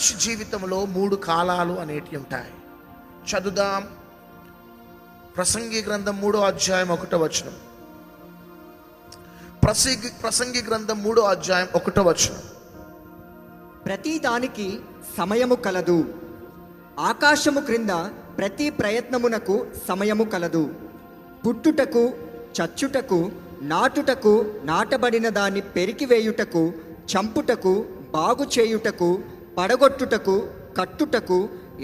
మనిషి జీవితంలో మూడు కాలాలు అనేటివి ఉంటాయి. చదుదాం ప్రసంగి గ్రంథం మూడో అధ్యాయం ఒకటో వచనం. ప్రసంగి ప్రసంగి గ్రంథం మూడో అధ్యాయం ఒకటో వచనం. ప్రతి దానికి సమయము కలదు. ఆకాశము క్రింద ప్రతి ప్రయత్నమునకు సమయము కలదు. పుట్టుటకు చచ్చుటకు నాటుటకు నాటబడిన దాన్ని పెరికివేయుటకు చంపుటకు బాగు చేయుటకు పడగొట్టుటకు కట్టుటకు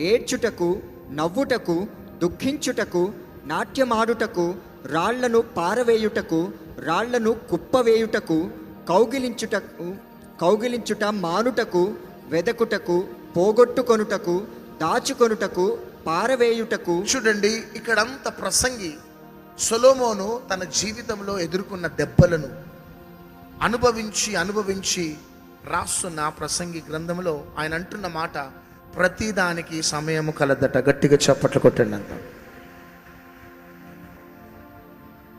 ఏడ్చుటకు నవ్వుటకు దుఃఖించుటకు నాట్యమాడుటకు రాళ్ళను పారవేయుటకు రాళ్ళను కుప్పవేయుటకు కౌగిలించుటకు కౌగిలించుట మానుటకు వెదకుటకు పోగొట్టుకొనుటకు దాచుకొనుటకు పారవేయుటకు. చూడండి ఇక్కడంత ప్రసంగి సొలోమోను తన జీవితంలో ఎదుర్కొన్న దెబ్బలను అనుభవించి అనుభవించి రాస్తున్న ప్రసంగి గ్రంథంలో ఆయన అంటున్న మాట ప్రతిదానికి సమయము కలదట. గట్టిగా చప్పట్లు కొట్టండి అంత.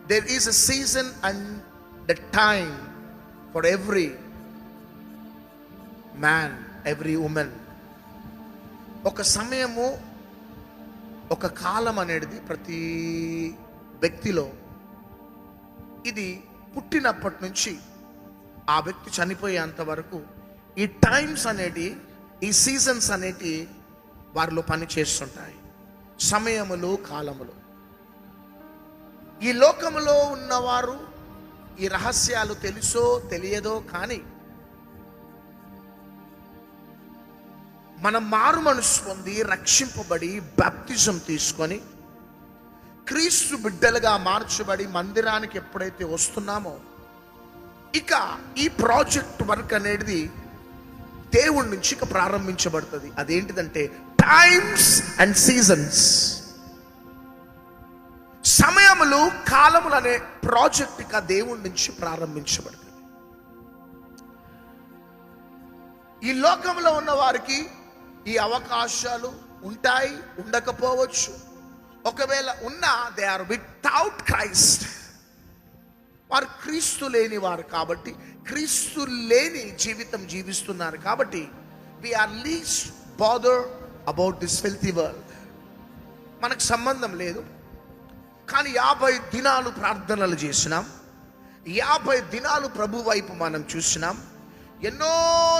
There is a season and the time for every man every woman ఒక సమయము ఒక కాలం అనేది ప్రతి వ్యక్తిలో ఇది పుట్టినప్పటి నుంచి ఆ వ్యక్తి చనిపోయేంత వరకు ఈ టైమ్స్ అనేటి ఈ సీజన్స్ అనేటి వారిలో పని చేస్తుంటాయి. సమయములు కాలములు. ఈ లోకములో ఉన్నవారు ఈ రహస్యాలు తెలుసో తెలియదో కానీ మనం మారు మనసు పొంది రక్షింపబడి బాప్తిజం తీసుకొని క్రీస్తు బిడ్డలుగా మార్చబడి మందిరానికి ఎప్పుడైతే వస్తున్నామో ఇక ఈ ప్రాజెక్ట్ వర్క్ అనేది దేవుడి నుంచి ఇక ప్రారంభించబడుతుంది. అదేంటిదంటే టైమ్స్ అండ్ సీజన్స్. సమయములు కాలములు అనే ప్రాజెక్ట్ ఇక దేవుడి నుంచి ప్రారంభించబడుతుంది. ఈ లోకంలో ఉన్న వారికి ఈ అవకాశాలు ఉంటాయి ఉండకపోవచ్చు. ఒకవేళ ఉన్నా దే ఆర్ వితౌట్ క్రైస్ట్ వారు క్రీస్తు లేని వారు కాబట్టి క్రీస్తు లేని జీవితం జీవిస్తున్నారు కాబట్టి are least bother about this healthy world మనకు సంబంధం లేదు. కానీ యాభై దినాలు ప్రార్థనలు చేసినాం. యాభై దినాలు ప్రభు వైపు మనం చూసినాం. ఎన్నో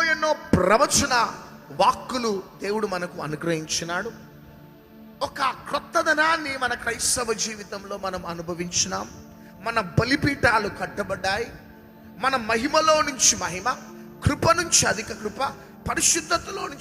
ఎన్నో ప్రవచన వాక్కులు దేవుడు మనకు అనుగ్రహించినాడు. ఒక క్రొత్తదనాన్ని మన క్రైస్తవ జీవితంలో మనం అనుభవించినాం. మన బలిపీఠాలు కట్టబడ్డాయి. మన మహిమలో నుంచి మహిమ కృప నుంచి అధిక కృప పరిశుద్ధతలో నుంచి